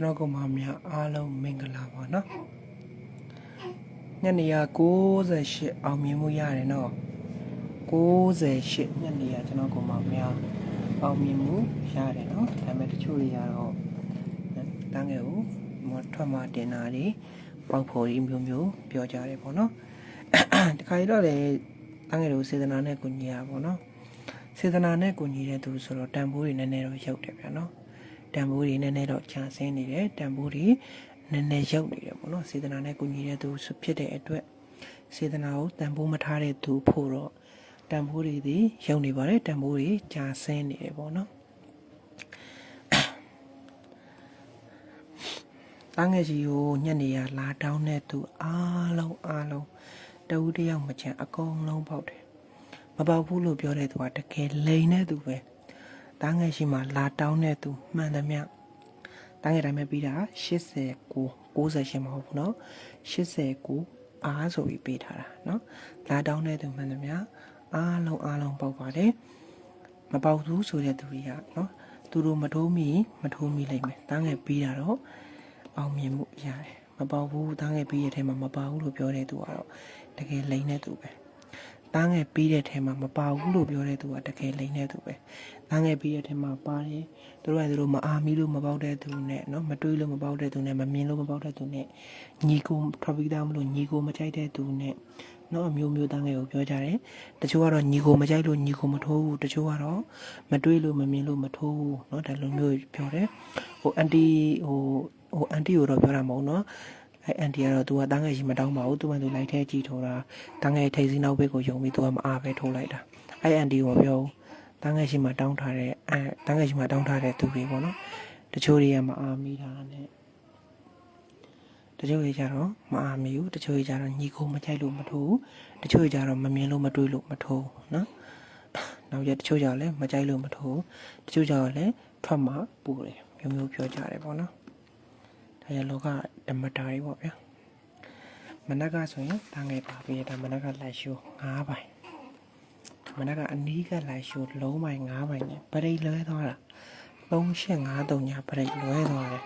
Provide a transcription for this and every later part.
ကျွန်တော်ကောင်မများအားလုံးမင်္ဂလာပါနော်ညနေရ68အောင်မြင်မှုရတယ်နော်68ညနေရကျွန်တော်ကောင်မများအောင်မြင်မှုရတယ်နော်ဒါပေမဲ့တချို့တွေကတော့တန်းငယ်ကိုမထွက်မှတင်တာတွေပေါက်ဖို့ဒီမျိုးမျိုးပြောကြတယ်ပေါ့နော်တခါရတော့လေတန်းငယ်ကိုစေတနာနဲ့ကိုညီရပါတော့စေတနာနဲ့ကိုညီတဲ့သူဆိုတော့တန်ဖိုးတွေနည်းနည်းတော့ရောက်တယ်ဗျာနော် တန်ဖိုးတွေနည်းနည်းတော့ကြာဆင်းနေတယ်တန်ဖိုးတွေနည်းနည်းရောက်နေတယ်ပေါ့နော်စေတနာနဲ့ကုညီတဲ့သူဖြစ်တဲ့အတွက်စေတနာကိုတန်ဖိုးမထားတဲ့သူဖို့တော့တန်ဖိုးတွေဒီရောက်နေပါတယ်တန်ဖိုးတွေကြာဆင်းနေတယ်ပေါ့နော်တန်းငယ်ကြီးကိုညနေရလာတောင်းတဲ့သူအားလုံးအားလုံးတဦးတယောက်မချန်အကုန်လုံးပေါက်တယ်မပေါက်ဘူးလို့ပြောတဲ့သူကတကယ်လိန်တဲ့သူပဲ တားငယ်ရှိမှလာတောင်းတဲ့သူမှန်သမျှတားငယ်တိုင်းပဲပြီးတာ89 98မဟုတ်ဘူးเนาะ89အားဆိုပြီးပေးထားတာเนาะလာတောင်းတဲ့သူမှန်သမျှအားလုံးအားလုံးပေါက်ပါတယ်မပေါက်ဘူးဆိုတဲ့သူတွေကเนาะသူတို့မထိုးမီမထိုးမီလိမ့်မယ်တားငယ်ပြီးတာတော့အောင်မြင်မှုရတယ်မပေါက်ဘူးတားငယ်ပြီးတဲ့ထဲမှာမပေါက်ဘူးလို့ပြောတဲ့သူကတော့တကယ်လိမ့်တဲ့သူပဲတားငယ်ပြီးတဲ့ထဲမှာမပေါက်ဘူးလို့ပြောတဲ့သူကတကယ်လိမ့်တဲ့သူပဲ ။ ဖမ်းခဲ့ပြီးတဲ့ထင်မှာပါတယ်သူတို့ကသူတို့မအားမီလို့မပေါက်တဲ့သူနဲ့เนาะမတွေးလို့မပေါက်တဲ့သူနဲ့မမြင်လို့မပေါက်တဲ့သူနဲ့ညီကိုထွက်ပြီးသားမလို့ညီကိုမကြိုက်တဲ့သူနဲ့เนาะအမျိုးမျိုးသားငယ်ကိုပြောကြတယ်တချို့ကတော့ညီကိုမကြိုက်လို့ညီကိုမထိုးဘူးတချို့ကတော့မတွေးလို့မမြင်လို့မထိုးဘူးเนาะဒါလိုမျိုးပြောတယ်ဟိုအန်တီဟိုဟိုအန်တီကိုတော့ပြောတာမဟုတ်เนาะဲအန်တီကတော့ तू ကတန်းငယ်ကြီးမတောင်းပါဘူးသူမှသူလိုက်ထဲကြည့်ထိုးတာတန်းငယ်ထိတ်စင်းနောက်ဘက်ကိုယုံပြီး तू ကမအားပဲထိုးလိုက်တာအဲအန်တီကိုမပြောဘူး တန်းငယ်ရှိမှတောင်းထားတဲ့အဲတန်းငယ်ရှိမှတောင်းထားတဲ့သူတွေပေါ့နော်တချို့တွေကမအားမိတာနဲ့တချို့တွေကြတော့မအားမိဘူးတချို့တွေကြတော့ညီကိုမကြိုက်လို့မထိုးတချို့တွေကြတော့မမြင်လို့မတွေးလို့မထိုးနော်နောက်ရတချို့ကြတော့လည်းမကြိုက်လို့မထိုးတချို့ကြတော့လည်းထွက်မှပူတယ်မျိုးမျိုးပြောကြတယ်ပေါ့နော်ဒါရလောကဓမ္မတာတွေပေါ့ဗျာမနက်ကဆိုရင်တန်းငယ်ပါပြီးဒါမနက်ကလိုက်ရှိုး၅ပိုင် မနက်ကအနီးကလိုက်ရှိုးလုံးပိုင်၅ပိုင်နဲ့ပရိတ်လွဲသွားတာ3853ညာပရိတ်လွဲသွားတယ်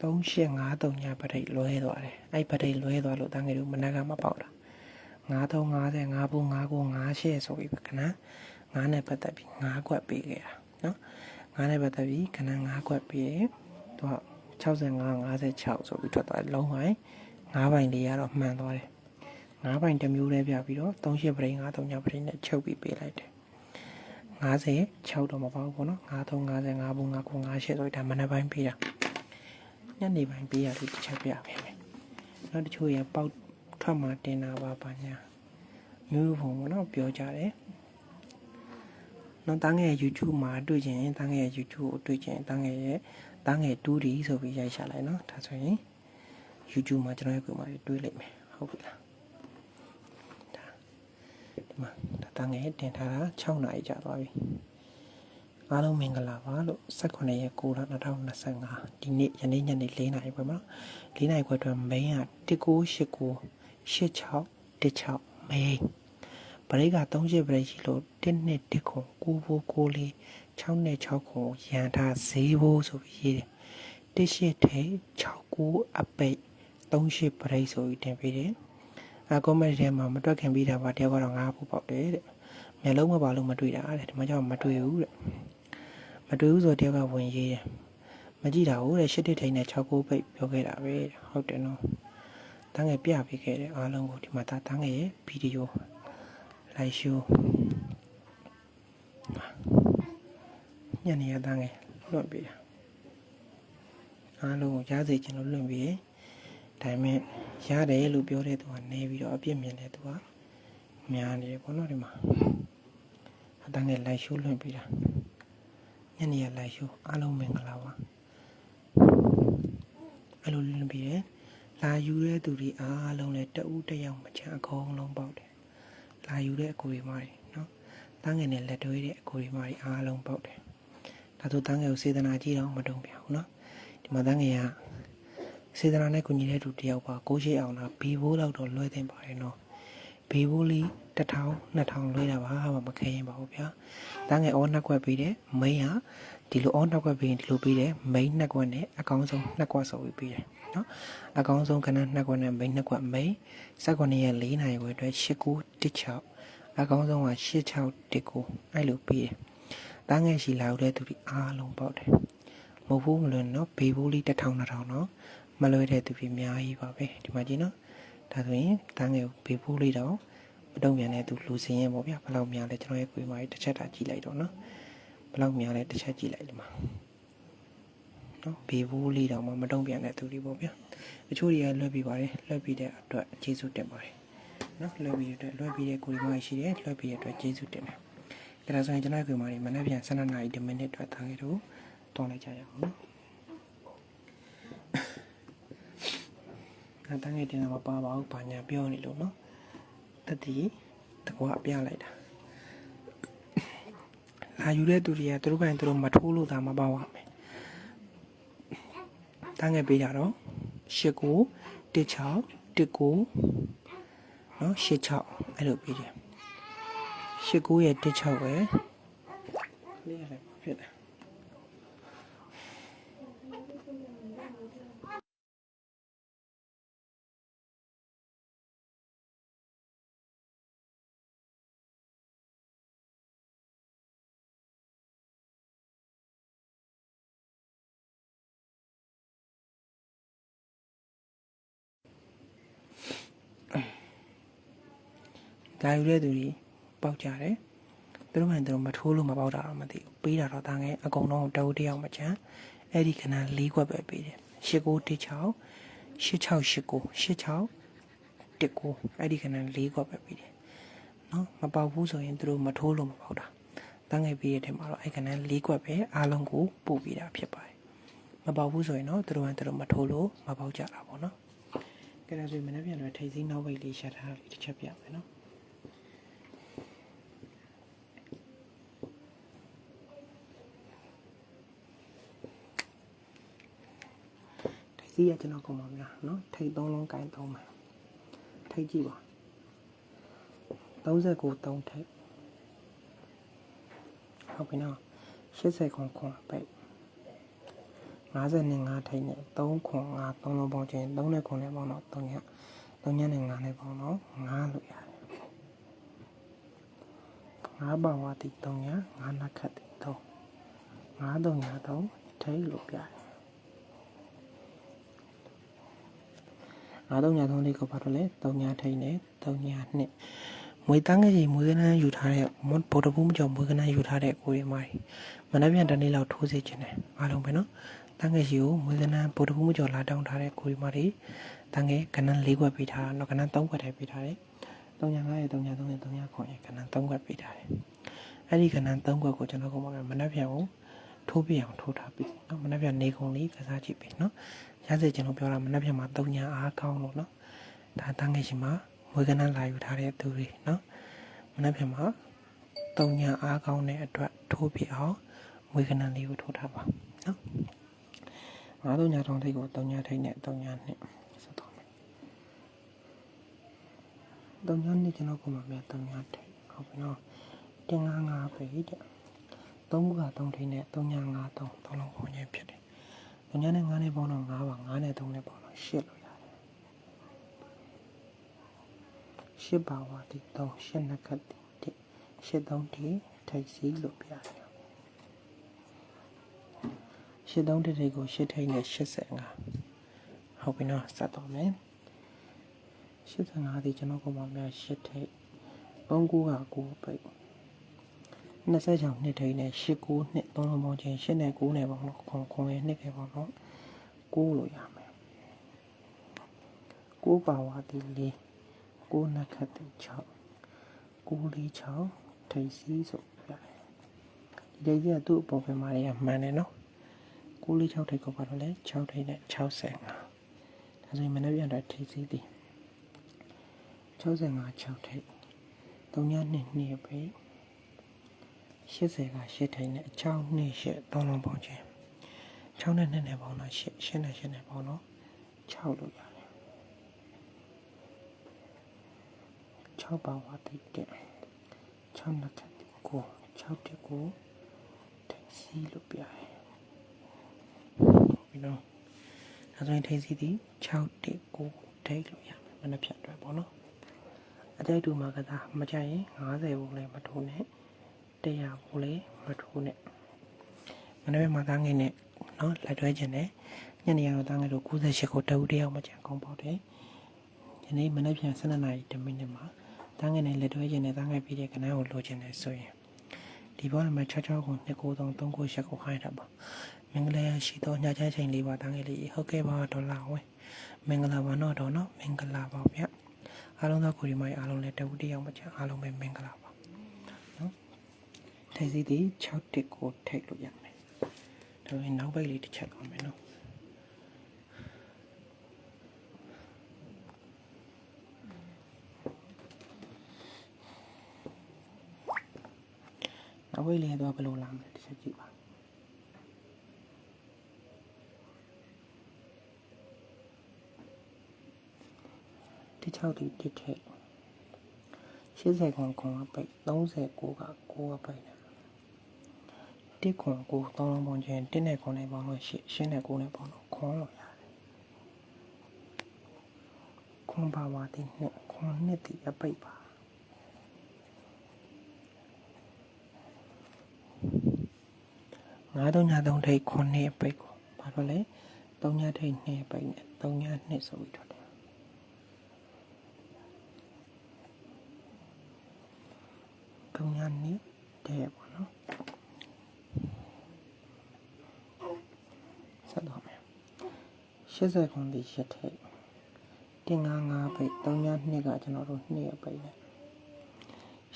3853ညာပရိတ်လွဲသွားတယ်အဲ့ပရိတ်လွဲသွားလို့တန်းငယ်တို့မနက်ကမပေါက်တာ9350 5ဘူး59 58ဆိုပြီးခဏ9နဲ့ပတ်သက်ပြီး9ခွက်ပေးခဲ့တာနော်9နဲ့ပတ်သက်ပြီးခဏ9ခွက်ပေးတယ်သူက65 56ဆိုပြီးထွက်သွားတယ်လုံးပိုင် ငါးပိုင်လေးကတော့မှန်သွားတယ်ငါးပိုင်တစ်မျိုးလေးပြပြီးတော့38ပရိန်း9 3ညပရိန်းနဲ့ချုပ်ပြီးပေးလိုက်တယ်50 6တော့မပေါ့ဘူးပေါ့နော်53 50 5ဘူး5 9 5 8ဆိုဒါမနေ့ပိုင်းပေးတာညနေပိုင်းပေးရလို့တစ်ချက်ပြပေးမယ်နောက်တချို့ရပေါက်ထွက်မှတင်တာပါပါညာမျိုးပုံပေါ့နော်ပြောကြတယ်နော်တန်းငယ် YouTube မှာတွေ့ချင်တန်းငယ် YouTube ကိုတွေ့ချင်တန်းငယ်ရဲ့တန်းငယ် 2D ဆိုပြီးရိုက်ရှာလိုက်နော်ဒါဆိုရင် YouTube မှာကျွန်တော်ရဲ့ကိုယ်မှာတွေးလိုက်မယ်ဟုတ်ပြီလားဒါဒီမှာဒါတန်းငယ်တင်ထားတာ6နာရီကြာသွားပြီအားလုံးမင်္ဂလာပါလို့18ရက်9လ2025ဒီနေ့ယနေ့ညနေ4နာရီပဲမနော်4နာရီခွဲအတွက် main က1989 86 16 main ဘရိတ်က30ဘရိတ်ရှိလို့1နှစ်1ခု9ဘိုး9လေး6နဲ့6ခုရန်ထား0ဘိုးဆိုပြီးရေးတယ်တစ်ရှိထိ69အပိတ် 38ပရိတ်ဆိုပြီးတင်ပေးတယ်။အကောမန့်ထဲမှာမတွက်ခင်ပြီးတာပါတယောက်ကတော့ငါးဖို့ပေါက်တယ်တဲ့။မျက်လုံးမပါလို့မတွေ့တာတဲ့ဒီမှာကျတော့မတွေ့ဘူးတဲ့။မတွေ့ဘူးဆိုတယောက်ကဝင်ရေးတယ်။မကြည့်တာဟုတ်တဲ့ရှစ်တစ်ထိန်နဲ့69ပိတ်ပြောခဲ့တာပဲတဲ့။ဟုတ်တယ်နော်။တန်းငယ်ပြပေးခဲ့တဲ့အားလုံးကိုဒီမှာဒါတန်းငယ်ရဲ့ဗီဒီယိုလိုက်ရှိုးညနေရတန်းငယ်လွှင့်ပေးတာအားလုံးကိုရားစေချင်လို့လွှင့်ပေးတယ် ဒါပေမဲ့ရတယ်လို့ပြောတဲ့သူကနေပြီးတော့အပြစ်မြင်တဲ့သူကများနေတယ်ပေါ့နော်ဒီမှာအတန်းငယ်လိုက်ရှိုးလွှင့်ပေးတာညနေရလိုက်ရှိုးအားလုံးမင်္ဂလာပါအဲ့လိုလွှင့်ပေးတယ်လာယူတဲ့သူတွေအားလုံးလည်းတဦးတစ်ယောက်မချမ်းအကုန်လုံးပေါက်တယ်လာယူတဲ့အကိုတွေမာတွေနော်တန်းငယ်နဲ့လက်တွဲတဲ့အကိုတွေမာတွေအားလုံးပေါက်တယ်ဒါဆိုတန်းငယ်ကိုစေတနာကြည့်တော့မတုံ့ပြန်ဘူးနော်ဒီမှာတန်းငယ်က စေတနာနဲ့ကုညီတဲ့သူတယောက်ပါကိုရှိအောင်လားဘီဘိုးလောက်တော့လွှဲတင်ပါတယ်နော်ဘဘေးဘိုးလေးတစ်ထောင်နှစ်ထောင်လွှဲတာပါဘာမခဲရင်ပါဘူးဗျာတန်းငယ်အောနှစ်ခွက်ပေးတယ်မိန်းဟာဒီလိုအောနှစ်ခွက်ပေးရင်ဒီလိုပေးတယ်မိန်းနှစ်ခွက်နဲ့အကောင်းဆုံးနှစ်ခွက်ဆိုပြီးပေးတယ်နော်အကောင်းဆုံးကဏ္ဍနှစ်ခွက်နဲ့မိန်းနှစ်ခွက်မိန်းစက်ခွက်ရဲ့၄နိုင်ခွက်အတွက်၈9 16အကောင်းဆုံးက86 19အဲ့လိုပေးတယ်တန်းငယ်ရှိလာဦးတဲ့သူဒီအားလုံးပေါက်တယ်မဟုတ်ဘူးမလွယ်နော်ဘေးဘိုးလေးတစ်ထောင်နှစ်ထောင်နော် မလွယ်တဲ့သူပြအများကြီးပါပဲဒီမှာကြည့်နော်ဒါဆိုရင်တန်းငယ်ဘေးဘိုးလေးတော့မတုံ့ပြန်တဲ့သူလူစင်းရင်ပေါ့ဗျာဘယ်လောက်များလဲကျွန်တော်ရဲ့ကိုယ်မှာတစ်ချက်တာကြည့်လိုက်တော့နော်ဘယ်လောက်များလဲတစ်ချက်ကြည့်လိုက်ဒီမှာနော်ဘေးဘိုးလေးတော့မှမတုံ့ပြန်တဲ့သူတွေပေါ့ဗျာတချို့တွေကလွှတ်ပြီးပါတယ်လွှတ်ပြီးတဲ့အတွက်ကျေးဇူးတင်ပါတယ်နော်လွှတ်ပြီးတဲ့အတွက်လွှတ်ပြီးတဲ့ကိုယ်မှာရှိတယ်လွှတ်ပြီးတဲ့အတွက်ကျေးဇူးတင်တယ်ဒါဆိုရင်ကျွန်တော်ကိုယ်မှာမနေ့ပြန်12နာရီ10မိနစ်အတွက်ထားခဲ့တော့တောင်းလိုက်ကြရအောင်နော် အဲ့တန်းငယ်တင်တာမပါပါဘူးဘာညာပြောနေလို့နော်တတိတကွာပြလိုက်တာလာယူတဲ့သူတွေကသူတို့ပိုင်းသူတို့မထိုးလို့သာမပေါ့ရမယ်တန်းငယ်ပေးတာတော့89 16 19နော်86အဲ့လိုပေးတယ်89ရဲ့16ပဲလေးရတယ်ဖြစ်တ လာယူတဲ့သူတွေပေါက်ကြတယ်သူတို့မှန်သူတို့မထိုးလို့မပေါက်တာတော့မသိဘူးပေးတာတော့တန်းငယ်အကုန်လုံးတဝူတယောက်မချမ်းအဲ့ဒီခဏ၄ခွက်ပဲပေးတယ်8916 8689 86 19အဲ့ဒီခဏ၄ခွက်ပဲပေးတယ်နော်မပေါက်ဘူးဆိုရင်သူတို့မထိုးလို့မပေါက်တာတန်းငယ်ပေးတဲ့ထဲမှာတော့အဲ့ခဏ၄ခွက်ပဲအားလုံးကိုပို့ပေးတာဖြစ်ပါတယ်မပေါက်ဘူးဆိုရင်တော့သူတို့ကသူတို့မထိုးလို့မပေါက်ကြတာပေါ့နော်ကဲဒါဆိုရင်မနေ့ပြန်တော့ထိတ်စိနောက်ဝိတ်လေးရှာထားတာလေးတစ်ချက်ပြမယ်နော် စီးရကျွန်တော်ကုန်ပါဗျာနော်ထိတ်သုံးလုံးကင်သုံးမယ်ထိတ်ကြည့်ပါ39 3ထိတ်ဟုတ်ပြီနော်80ခွန်ခွန်ပိတ်55ထိတ်နဲ့3ခွန်5 3လုံးပေါင်းချင်း3နဲ့ခွန်နဲ့ပေါင်းတော့3ည3ညနဲ့5နဲ့ပေါင်းတော့5လို့ရတယ်5ပါဝတိ3ည5နခတ်တိ3 5 3ည3ထိတ်လို့ပြတယ် ငါးသုံးညာသုံးလေးကိုဘာလို့လဲသုံးညာထိန်နဲ့သုံးညာနှစ်မွေတန်းငယ်ကြီးမွေကနန်းယူထားတဲ့ဗော်ဒဘူးမကြောင့်မွေကနန်းယူထားတဲ့ကိုရီမာရီမနှပြန်တနေ့လောက်ထိုးစေခြင်းတယ်အားလုံးပဲနော်တန်းငယ်ကြီးကိုမွေကနန်းဗော်ဒဘူးမကြောင့်လာတောင်းထားတဲ့ကိုရီမာရီတန်းငယ်ကနန်း၄ခွက်ပေးထားတော့ကနန်း၃ခွက်တည်းပေးထားတယ်သုံးညာ၅ရဲ့သုံးညာ၃ရဲ့သုံးညာ9ရဲ့ကနန်း၃ခွက်ပေးထားတယ်အဲ့ဒီကနန်း၃ခွက်ကိုကျွန်တော်ကမနှပြန်ကိုထိုးပြအောင်ထိုးထားပြီနော်မနှပြန်နေကုန်လေးကစားကြည့်ပြီနော် ရစေချင်လို့ပြောတာမနှက်ပြမှာတုံညာအားကောင်းလို့နော်ဒါတန်းငယ်ရှင်မှာငွေကနန်းလာယူထားတဲ့သူတွေနော်မနှက်ပြမှာတုံညာအားကောင်းတဲ့အတွက်ထိုးပြအောင်ငွေကနန်းလေးကိုထိုးထားပါနော်ငါတုံညာတောင်းထိတ်ကိုတုံညာထိတ်နဲ့တုံညာနှစ်ဆက်သွားမယ်တုံညာနှစ်ကျွန်တော်ကမှပြတုံညာထိတ်ဟုတ်ပြီနော်တင်ငါးငါးပဲတဲ့သုံးခုကသုံးထိတ်နဲ့တုံညာငါးသုံးသုံးလုံးပေါင်းရင်းဖြစ်တယ် ညနေ9နဲ့ပေါင်းတော့9ပါ9နဲ့3နဲ့ပေါင်းတော့8လို့ရတယ်။8ပါဝါဒီ3 8နှစ်ခတ်ဒီ8 3ဒီထိုက်စီလို့ပြရတယ်။8 3ဒီထိတ်ကို8ထိတ်နဲ့85ဟုတ်ပြီနော်စတော့မယ်။85ဒီကျွန်တော်ကမှများ8ထိတ်3ကူက9ပိတ် 26နှစ်ထိန်းနဲ့89နှစ်သုံးလုံးပေါင်းချင်း8နဲ့9နဲ့ပေါင်းတော့ခွန်ခွန်ရဲ့နှစ်ပဲပေါင်းတော့9လို့ရမယ်9ပါဝါတီ4 9နှစ်ခတ်တီ6 9လေး6ထိပ်စီးဆိုရတယ်ဒီလေးကသူ့အပေါ်ပဲမှာရမှန်တယ်နော်9လေး6ထိပ်ကိုပါတော့လဲ6ထိပ်နဲ့65ဒါဆိုရင်မနေ့ပြန်တော့ထိပ်စီးသည်65 6ထိပ်3ည2နှစ်ပဲ 80က8ထိုင်နဲ့6နှစ်8သုံးလုံးပေါင်းခြင်း6နဲ့2နဲ့ပေါင်းတော့8 8နဲ့8နဲ့ပေါင်းတော့6လို့ရတယ်6ပါဝါတိတဲ့6နှစ်ထပ်ကို6တက်ကိုထိစီလို့ပြရတယ်ပြီးတော့ဒါဆိုရင်ထိစီသည်6တက်ကိုထိလို့ရမယ်မနှက်ဖြတ်အတွက်ပေါ့နော်အကြိုက်တူမှာကစားမကြရင်90ဘူးလည်းမထိုးနဲ့ 100ဘူးလည်းမထိုးနဲ့မနှက်မှာသားငယ်နဲ့နော်လက်တွဲခြင်းနဲ့ညနေရတော့သားငယ်တို့98ကိုတအူတယောက်မချန်ကောင်းပေါက်တယ်ဒီနေ့မနေ့ပြန်12နာရီ10မိနစ်မှာသားငယ်နဲ့လက်တွဲခြင်းနဲ့သားငယ်ပြီးတဲ့ကနန်းကိုလိုချင်တယ်ဆိုရင်ဒီဘောနံပါတ်66ကို293 398ကိုခိုင်းတာပါမင်္ဂလာရှိသောညချမ်းချိန်လေးပါသားငယ်လေးဟုတ်ကဲ့ပါဒေါ်လာဝင်မင်္ဂလာပါတော့ဒေါ်နော်မင်္ဂလာပါဗျအားလုံးသောကိုဒီမိုင်အားလုံးလည်းတအူတယောက်မချန်အားလုံးပဲမင်္ဂလာပါနော် ထိုင်စီသည်6တစ်ကိုထိတ်လို့ရမယ်ဒါပေမဲ့နောက်ပိတ်လေးတစ်ချက်ကောင်းမယ်နော်နောက်ဝိတ်လေးတော့ဘယ်လိုလာမလဲတစ်ချက်ကြည့်ပါဒီ6ဒီတစ်ထက်80ခွန်ခွန်ကပိတ်39က9ကပိတ် တယ်တစ်ခွန်ကိုတောင်းလုံးပုံချင်းတစ်နဲ့ခွန်နဲ့ပေါင်းလို့ရှရှင်းနဲ့9နဲ့ပေါင်းလို့ခွန်လို့ရတယ်ခွန်ပါဝါတိနဲ့ခွန်နှစ်တိအပိတ်ပါငါးသုံးညသုံးထိတ်ခုနှစ်ပိတ်ကိုဘာလို့လဲသုံးညထိတ်နှစ်ပိတ်နဲ့သုံးညနှစ်ဆိုပြီးထွက်တယ်သုံးညနှစ်တဲ့ပေါ့နော်ဆက်တော့မယ် 80ခုဒီရှစ်ထိတ်တင်ငါးငါးပိတ်သုံးညနှစ်ကကျွန်တော်တို့နှစ်ပိတ်နဲ့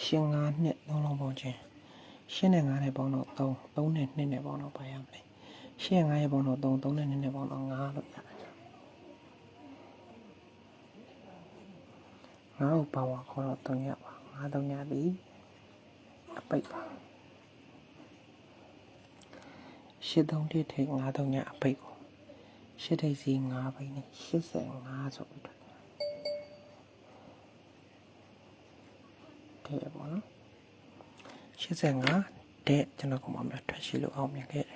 ရှင်ငါးနှစ်လုံးလုံးပုံချင်းရှင်းနဲ့9နဲ့ပေါင်းတော့3 3နဲ့2နဲ့ပေါင်းတော့ပါရမလဲရှင်း9ရဲ့ပေါင်းတော့3 3နဲ့2နဲ့ပေါင်းတော့9လို့ရတယ်ငါ့ကိုပါဝါခေါ်တော့3ရပါ9 3ရသည်အပိတ်ပါရှစ်3တိထိတ်9 3ရအပိတ်ကို ရှစ်ထိတ်စီ9ပိတ်နဲ့85ဆိုပြီးတော့တဲ့ပေါ့နော်85တဲ့ကျွန်တော်ကမှမထွက်ရှိလို့အောင်မြင်ခဲ့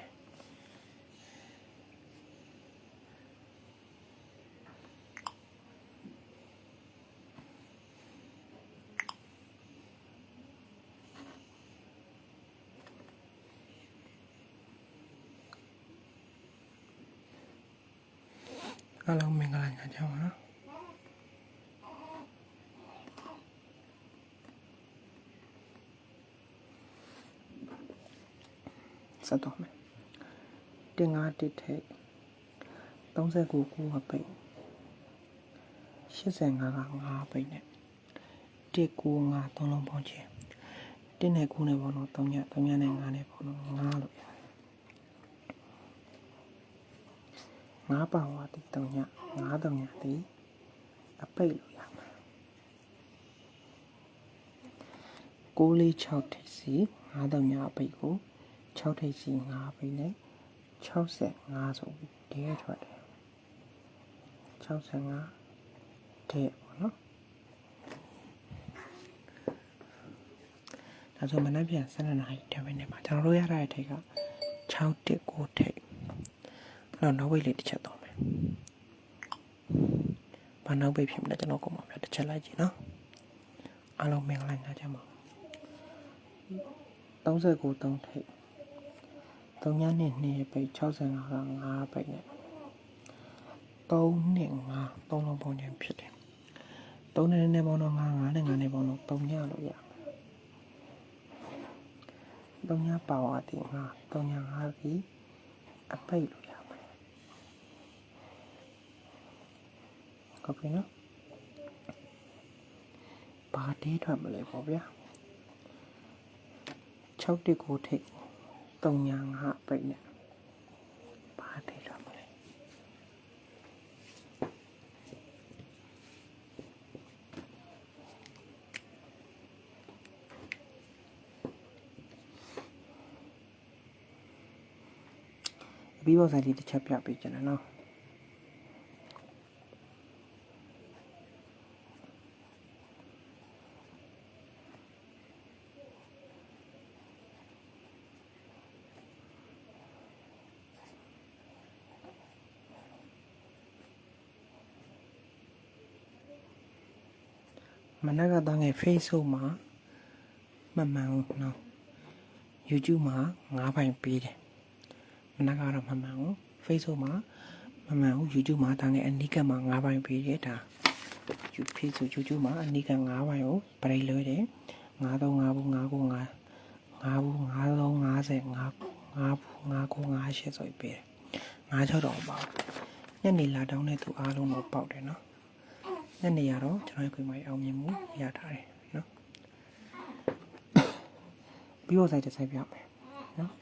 အားလုံးမင်္ဂလာညချမ်းပါနော်ဆက်တော့မယ်တင်ငါတစ်ထိတ်39ခုကပိတ်85က5ပိတ်နဲ့195သုံးလုံးပေါင်းချင်း1နဲ့9နဲ့ပေါင်းတော့3ည3ညနဲ့9နဲ့ပေါင်းတော့9လို့ရ တယ်9ပါဝါတိ3ည9 3ညတိအပိတ်လို့ရမှာ6လေး6ထိပ်စီ9 3ညအပိတ်ကို6ထိပ်စီ9ပိတ်နဲ့65ဆိုပြီးဒဲထွက်တယ်65ဒဲပေါ့နော်ဒါဆိုမနေ့ပြန်12နာရီတပင်းနေမှာကျွန်တော်တို့ရတဲ့ထိတ်က6တစ်9ထိတ် အဲ့တော့နောက်ဝိတ်လေးတစ်ချက်တော့မယ်ဘာနောက်ပိတ်ဖြစ်မလဲကျွန်တော်ကိုမှပြတစ်ချက်လိုက်ကြည့်နော်အားလုံးမင်္ဂလာညချမ်းပါ39 3ထိတ်3ညနဲ့2ပိတ်65က5ပိတ်နဲ့3နဲ့5 3လုံးပုံချင်းဖြစ်တယ်3နဲ့နဲ့ပေါင်းတော့5 5နဲ့5နဲ့ပေါင်းတော့3ညလို့ရမယ်3ညပါဝါတီ5 3ည5ပြီးအပိတ်လို့ရ မယ်ကောပြီနော်ဘာတေးထွက်မလဲပေါ့ဗျာ6တစ်ကိုထိတ်3ညာ5ပိတ်နဲ့ဘာတေးထွက်မလဲပြီးတော့ဆိုင်လေးတစ်ချက်ပြပေးချင်တယ်နော် မနက်ကတန်းငယ် Facebook မှာမမှန်ဘူးနော် YouTube မှာ9ပိုင်ပေးတယ်မနက်ကတော့မမှန်ဘူး Facebook မှာမမှန်ဘူး YouTube မှာတန်းငယ်အနိကမှာ9ပိုင်ပေးတယ်ဒါ Facebook YouTube မှာအနိက9ပိုင်ကိုပရိတ်လွှဲတယ်935ဘူး9ကို9 5ဘူး9 3 50 5 5ဘူး9ကို9 8ဆိုပြီးပေးတယ်9 6တော့ပေါ့ညနေလာတောင်းတဲ့သူအားလုံးတော့ပေါက်တယ်နော် ညနေရတော့ကျွန်တော်ခွေမိုင်အောင်မြင်မှုရထားတယ်နော်ပြီးတော့ဆိုင်တစ်ဆိုင်ပြမယ်နော်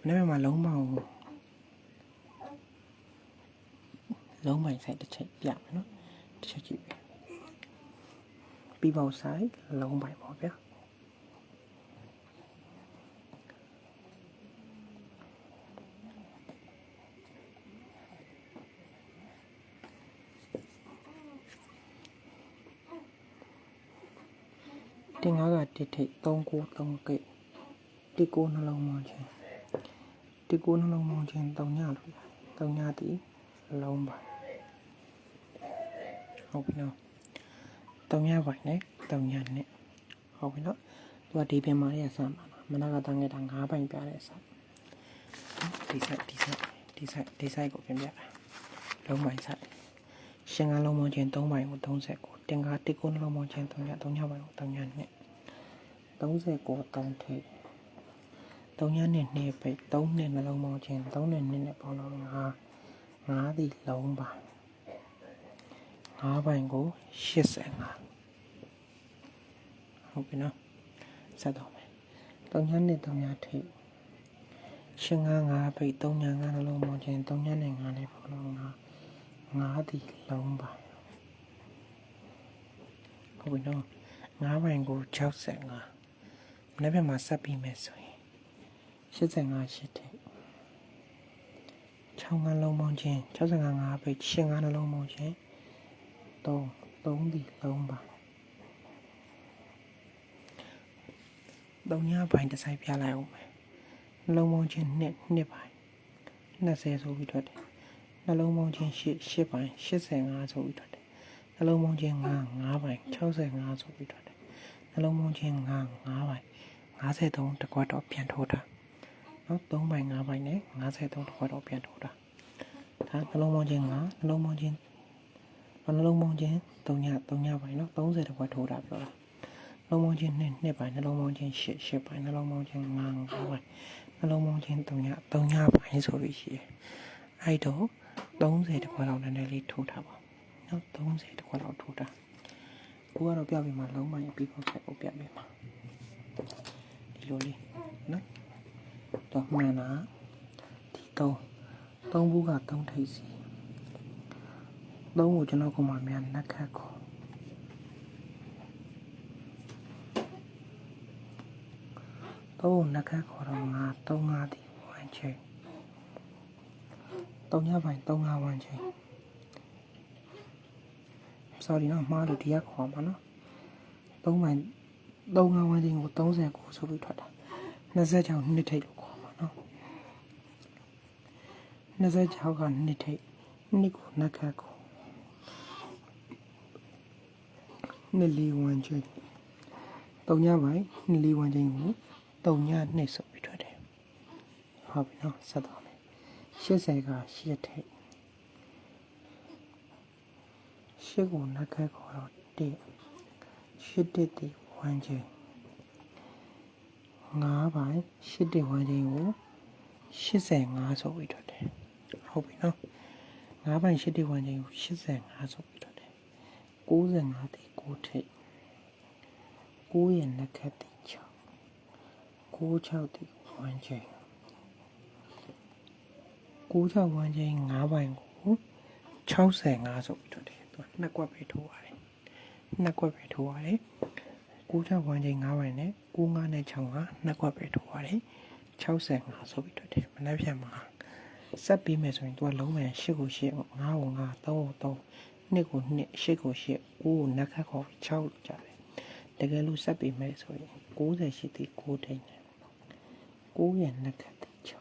မနေ့ကမှလုံးမအောင်လုံးမိုင်ဆိုင်တစ်ချက်ပြမယ်နော်တစ်ချက်ကြည့်ပဲပြီးပေါက်ဆိုင်လုံးပိုင်ပေါ့ဗျာ တင်ငါးကတစ်ထိပ်3ကို3ကိတ်တစ်ကိုနှလုံးမောင်းချင်းတစ်ကိုနှလုံးမောင်းချင်း3ညလို့3ညတည်လုံးပါဟုတ်ပြီနော်3ညပိုင်နဲ့3ညနဲ့ဟုတ်ပြီနော်သူကဒီပင်မာလေးကစမှာမနက်ကတန်းငယ်တာ9ပိုင်ပြတဲ့စဒီဆိုင်ဒီဆိုင်ဒီဆိုင်ဒီဆိုင်ကိုပြင်ပြတာလုံးပိုင်ဆိုင်ရှင်ကားလုံးမောင်းချင်း3ပိုင်ကို39 တင်ကားတစ်ကိုနှလုံးမောင်းချင်း3ည3ညပိုင်ကို3ညနဲ့39 3ထိပ်3ညနဲ့2ပိတ်3နဲ့နှလုံးမောင်းချင်း3နဲ့2နဲ့ပေါင်းတော့5 5ဒီလုံးပါ5ပိုင်ကို85ဟုတ်ပြီနော်ဆက်တော့မယ်3ညနဲ့3ညထိပ်ရှင်ငါ5ပိတ်3ည5နှလုံးမောင်းချင်း3ညနဲ့5နဲ့ပေါင်းတော့5 5ဒီလုံးပါ ဟုတ်ပြီနော်5ပိုင်ကို65မနေ့ကမှဆက်ပြီးမယ်ဆိုရင်85ရှစ်ထိပ်6ငါလုံးပေါင်းချင်း65ငါပိတ်8ငါနှလုံးပေါင်းချင်း3 3ဒီလုံးပါသုံးညပိုင်းတစ်ဆိုင်ပြလိုက်အောင်မယ်နှလုံးပေါင်းချင်းနှစ်နှစ်ပိုင်း20ဆိုပြီးထွက်တယ်နှလုံးပေါင်းချင်း8 8ပိုင်း85ဆိုပြီးထွက်တယ် နှလုံးပေါင်းချင်း9 9ပိုင်း65ဆိုပြီးထွက်တယ်နှလုံးပေါင်းချင်း9 9ပိုင်း53တကွက်တော့ပြန်ထိုးတာနော်3ပိုင်း5ပိုင်းနဲ့53တကွက်တော့ပြန်ထိုးတာဒါနှလုံးပေါင်းချင်း9နှလုံးပေါင်းချင်းနှလုံးပေါင်းချင်း3ည3ညပိုင်းနော်30တကွက်ထိုးတာပြောတာနှလုံးပေါင်းချင်း2 2ပိုင်းနှလုံးပေါင်းချင်း8 8ပိုင်းနှလုံးပေါင်းချင်း9 9ပိုင်းနှလုံးပေါင်းချင်း3ည3ညပိုင်းဆိုလို့ရှိရင်အဲ့တော့30တကွက်လောက်နည်းနည်းလေးထိုးထားပါ နော်30တကွက်လောက်ထိုးတာကိုကတော့ပြပေးမှာလုံးပိုင်းပြီးဖို့ဆက်ကိုပြပေးမှာဒီလိုလေးနော်တော့မှန်လားဒီတော့သုံးဘူးကသုံးထိပ်စီသုံးကိုကျွန်တော်ကမှမြန်နှက်ခတ်ခေါ်သုံးကိုနှက်ခတ်ခေါ်တော့ငါသုံးငါဒီဝမ်းချိန်သုံးညပိုင်းသုံးငါဝမ်းချိန် sorry နော်မှားလို့ဒီကခေါ်မှာနော်သုံးပိုင်းသုံးငါဝမ်းချင်းကို39ဆိုပြီးထွက်တာ26နှစ်ထိပ်လို့ခေါ်မှာနော်26ကနှစ်ထိပ်နှစ်ကိုနှက်ခတ်ကိုနှစ်လေးဝမ်းချင်းသုံးညပိုင်းနှစ်လေးဝမ်းချင်းကိုသုံးညနှစ်ဆိုပြီးထွက်တယ်ဟုတ်ပြီနော်ဆက်သွားမယ်80ကရှစ်ထိပ် ရှစ်ကိုနှက်ခတ်ခေါ်တော့1ရှစ်တစ်ဒီဝမ်းချင်း9ပိုင်းရှစ်တစ်ဝမ်းချင်းကို85ဆိုပြီးထွက်တယ်ဟုတ်ပြီနော်9ပိုင်းရှစ်တစ်ဝမ်းချင်းကို85ဆိုပြီးထွက်တယ်95ဒီ9ထိပ်9ရဲ့နှက်ခတ်ဒီ6 96ဒီဝမ်းချင်း96ဝမ်းချင်း9ပိုင်းကို65ဆိုပြီးထွက်တယ် သူကနှစ်ကွက်ပဲထိုးရတယ်နှစ်ကွက်ပဲထိုးရတယ်96ဝမ်းချင်း9ပိုင်းနဲ့95နဲ့6ကနှစ်ကွက်ပဲထိုးရတယ်65ဆိုပြီးထွက်တယ်မနေ့ပြန်မှာဆက်ပြီးမယ်ဆိုရင်သူကလုံးမယ်8ကို8 9ကို9 3ကို3နှစ်ကို2 8ကို8 9ကိုနှစ်ခတ်ခေါ်6လို့ကြတယ်တကယ်လို့ဆက်ပြီးမယ်ဆိုရင်68တိ9ထိန်တယ်9ရဲ့နှစ်ခတ်တိ6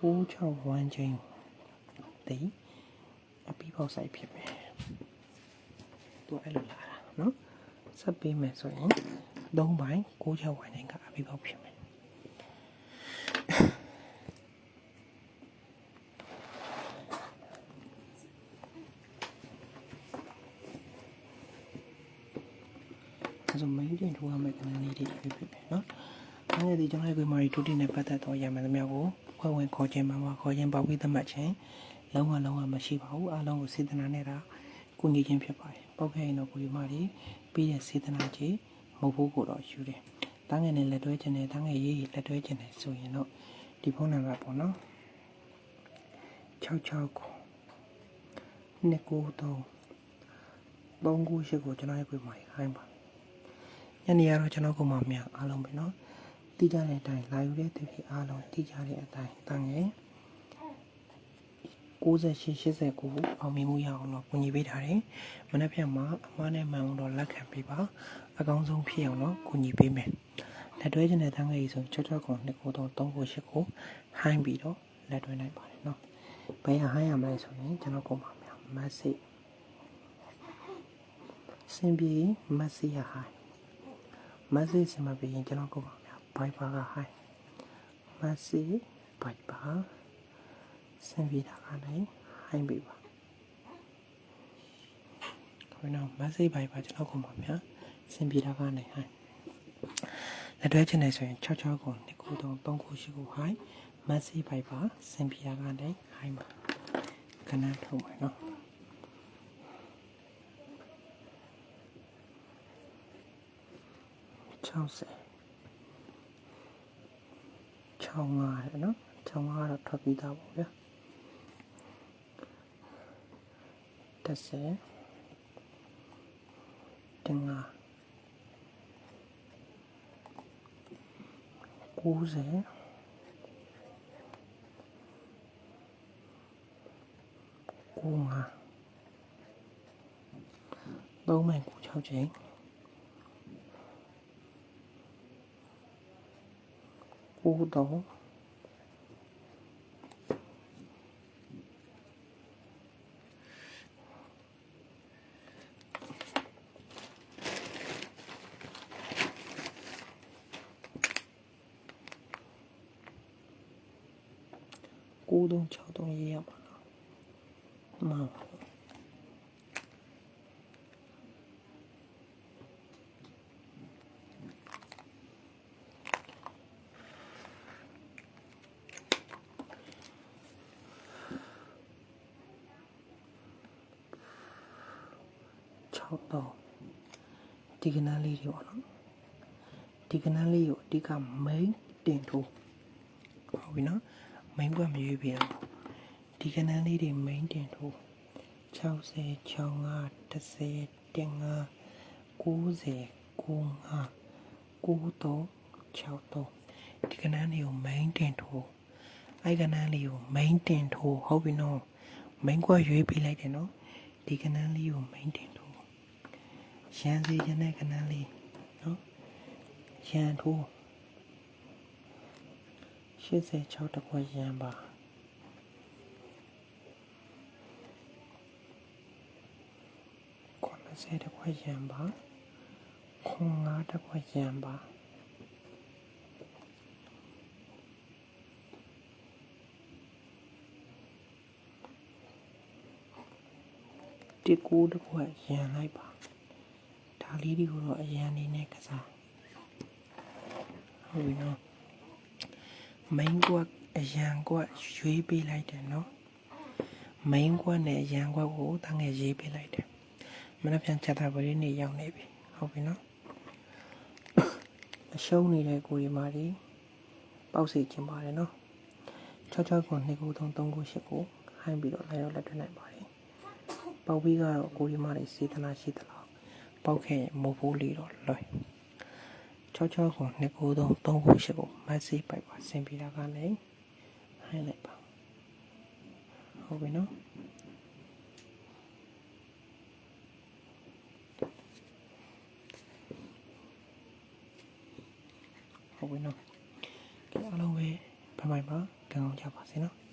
96ဝမ်းချင်းတိ အပြီးပေါက်ဆိုင်ဖြစ်မယ် သူအဲ့လိုလာတာနော်ဆက်ပေးမယ်ဆိုရင်၃ပိုင်း6ချဝိုင်းတိုင်းကအပြီးပေါက်ဖြစ်မယ် အဲဆို main တင်ထိုးရမယ့်ကဏ္ဍလေးတွေဖြစ်ဖြစ်ပဲเนาะ။အဲဒီကျွန်တော်ရဲ့ memory 2တင်နဲ့ပတ်သက်သောရမှန်သမျှကိုဖွဲ့ဝင်ခေါ်ခြင်းမှာမှာခေါ်ခြင်းပေါက်ပြီးသတ်မှတ်ခြင်း လုံးဝလုံးဝမရှိပါဘူးအားလုံးကိုစေတနာနဲ့ဒါကူညီခြင်းဖြစ်ပါတယ်ပောက်ခဲရင်တော့ကိုယူမတွေပြီးတဲ့စေတနာကြီးမဟုတ်ဘူးကိုတော့ယူတယ်တန်းငယ်နဲ့လက်တွဲခြင်းနဲ့တန်းငယ်ရေးလက်တွဲခြင်းနဲ့ဆိုရင်တော့ဒီဖုန်းနံပါတ်ပေါ့နော်669 293 398ကိုကျွန်တော်ရဲ့ကိုမှာခိုင်းပါညနေရတော့ကျွန်တော်ကိုမှာမြအားလုံးပဲနော်တိကျတဲ့အတိုင်းလာယူတဲ့တဖြည်းအားလုံးတိကျတဲ့အတိုင်းတန်းငယ် 6889ကိုအောင်မြင်မှုရအောင်တော့ပုံညီပေးထားတယ်။မနေ့ပြန်မှာအမှားနဲ့မှန်အောင်တော့လက်ခံပေးပါ။အကောင်းဆုံးဖြစ်အောင်တော့ကူညီပေးမယ်။လက်တွဲခြင်းနဲ့တန်းငယ်ကြီးဆိုချောချောကောင်2ကိုတော့3ကို8ကိုဟိုင်းပြီးတော့လက်တွဲလိုက်ပါတယ်နော်။ဘယ်ဟိုင်းရမလဲဆိုရင်ကျွန်တော်ကိုပါမယ်။ message စင်ပြေ message ရဟိုင်း message စင်မပြေရင်ကျွန်တော်ကိုပါမယ်။ Viber ကဟိုင်း message Viber စင်ပြီးတာကလည်း hi ပေးပါခေါင်းတော့ message Viber ကျွန်တော်ကိုပါဗျာစင်ပြီးတာကလည်း hi လက်တွဲချင်တယ်ဆိုရင်66ကို2ခု3 3ခု8ခု hi message Viber စင်ပြီးတာကလည်း hi ပါခဏထုတ်မယ်နော်60 65ရယ်နော်65ကတော့ထွက်ပြီးသားပေါ့ဗျာ 30တင်ငါ90 95 3မိုင်96ချိန်9တော့ကိုတုံး6တုံး ရေးရပါတော့မှန်ပါ6တော့ဒီကနန်းလေးတွေပေါ့နော်ဒီကနန်းလေး ကိုအဓိက main တင်ထိုးဟုတ်ပြီနော် main ဘက်မရွေးပြအောင်ဒီကနန်းလေးတွေ main တင်ထိုး60 65 10 15 90 95 93 63ဒီကနန်းလေးကို main တင်ထိုးအဲ့ကနန်းလေးကို main တင်ထိုးဟုတ်ပြီနော် main ကွက်ရွေးပေးလိုက်တယ်နော်ဒီကနန်းလေးကို main တင်ထိုးရန်စီရတဲ့ကနန်းလေးနော်ရန်ထိုး 86တခွက်ရန်ပါ90တခွက်ရန်ပါခွန်5တခွက်ရန်ပါဒီကူတခွက်ရန်လိုက်ပါဒါလေးတွေကိုတော့အရန်နေနဲ့ကစားဟုတ်ပြီနော် main ကွက်အရန်ကွက်ရွေးပေးလိုက်တယ်နော် main ကွက်နဲ့အရန်ကွက်ကိုတငယ်ရေးပေးလိုက်တယ်မနေ့ပြန်ချက်တာပရိနေရောက်နေပြီဟုတ်ပြီနော်အရှုံးနေတဲ့ကိုရီမာတွေပေါက်စီခြင်းပါတယ်နော်66ခု2ခု3 3ခု8ခုဟိုင်းပြီးတော့လည်းရောက်လက်ထွက်နိုင်ပါတယ်ပေါက်ပြီးကတော့ကိုရီမာတွေစေတနာရှိသလားပေါက်ခဲ့ရင်မဟုတ်ဘူးလေတော့လွယ် 66ခု2ခု3 3ခု8ခုမက်ဆေ့ပိုက်ပါဆင်ပြတာကလည်းဟိုင်းလိုက်ပါဟုတ်ပြီနော်ဟုတ်ပြီနော်ကဲအားလုံးပဲဖမိုင်ပါကံအောင်ကြပါစေနော်